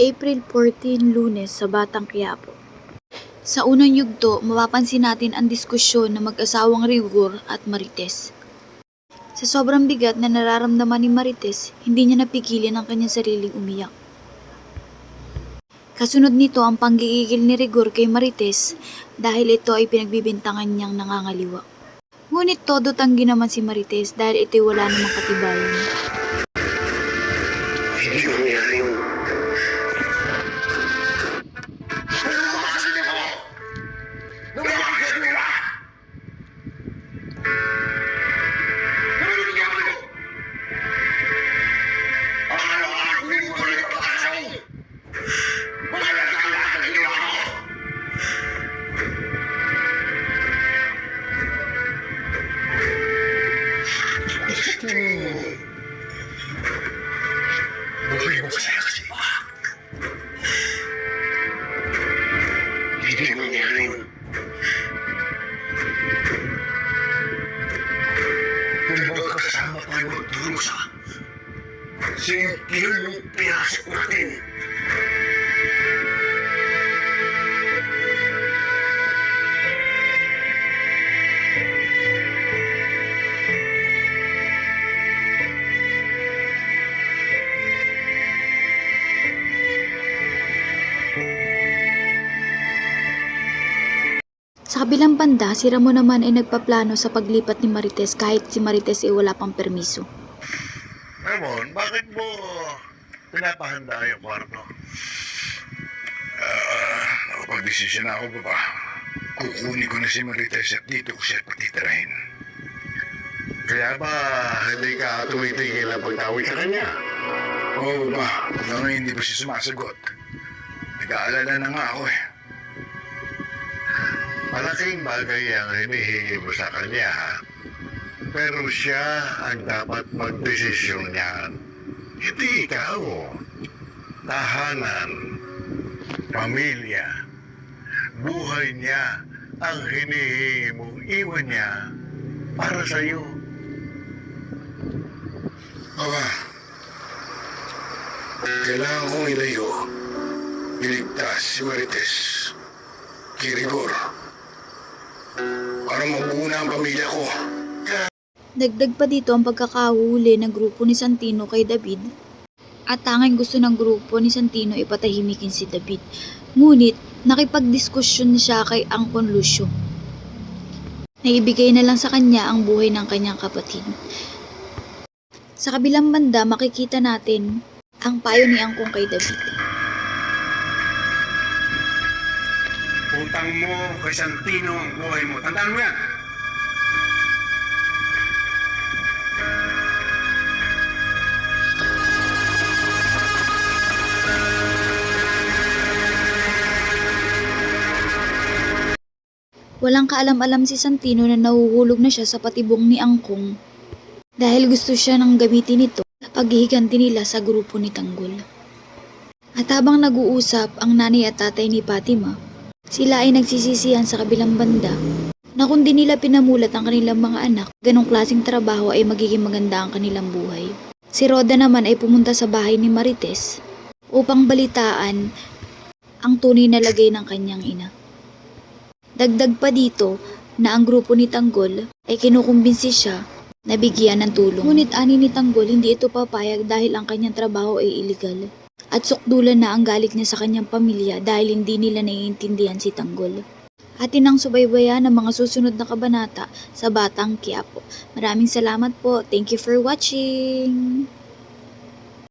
April 14, Lunes sa Batang Quiapo. Sa unang yugto, mapapansin natin ang diskusyon ng mag-asawang Rigor at Marites. Sa sobrang bigat na nararamdaman ni Marites, hindi niya napigilan ang kanyang sariling umiyak. Kasunod nito ang panggigigil ni Rigor kay Marites dahil ito ay pinagbibintangan niyang nangangaliwa. Ngunit todo tanggi naman si Marites dahil ito'y wala namang katibayan. Sin piel, un pedazo de sa kabilang banda, si Ramon naman ay nagpaplano sa paglipat ni Marites kahit si Marites ay wala pang permiso. Ramon, bakit mo pinapahanda yung kwarto? Ah, nakapag-desisyon na ako ba ba? Kukunin ko na si Marites at dito ko siya patitirahin. Kaya ba hindi ka tumitigil ang pagtawid sa kanya? Oo? Hanggang ngayon hindi ba siya sumasagot? Nag-aalala na nga ako eh. Malaking bagay ang hinihingi mo sa kanya? Pero siya ang dapat magdesisyon niyan. Hindi ikaw. Tahanan, pamilya, buhay niya ang hinihingi mong iwan niya para sa iyo. Aba, kailangan kong ilayo. Iligtas si Marites. Kirigor. Para mabuo na ang pamilya ko. Dagdag pa dito ang pagkakahuli ng grupo ni Santino kay David at tanging gusto ng grupo ni Santino ipatahimikin si David. Ngunit nakipagdiskusyon siya kay Angkon Lucio. Naibigay na lang sa kanya ang buhay ng kanyang kapatid. Sa kabilang banda makikita natin ang payo ni Angkong kay David. Utang mo kay Santino ang buhay mo. Tandaan mo yan. Walang kaalam-alam si Santino na nahuhulog na siya sa patibong ni Angkong dahil gusto siya nang gamitin ito paghihiganti nila sa grupo ni Tanggol. At habang nag-uusap ang nanay at tatay ni Fatima, sila ay nagsisisihan sa kabilang banda na kung di nila pinamulat ang kanilang mga anak, ganong klaseng trabaho ay magiging maganda ang kanilang buhay. Si Roda naman ay pumunta sa bahay ni Marites upang balitaan ang tunay na lagay ng kanyang ina. Dagdag pa dito na ang grupo ni Tanggol ay kinukumbinsi siya na bigyan ng tulong. Ngunit ani ni Tanggol hindi ito papayag dahil ang kanyang trabaho ay illegal. At sukdulan na ang galit niya sa kanyang pamilya dahil hindi nila naiintindihan si Tanggol. Atin ang subaybayan ng mga susunod na kabanata sa Batang Quiapo. Maraming salamat po. Thank you for watching!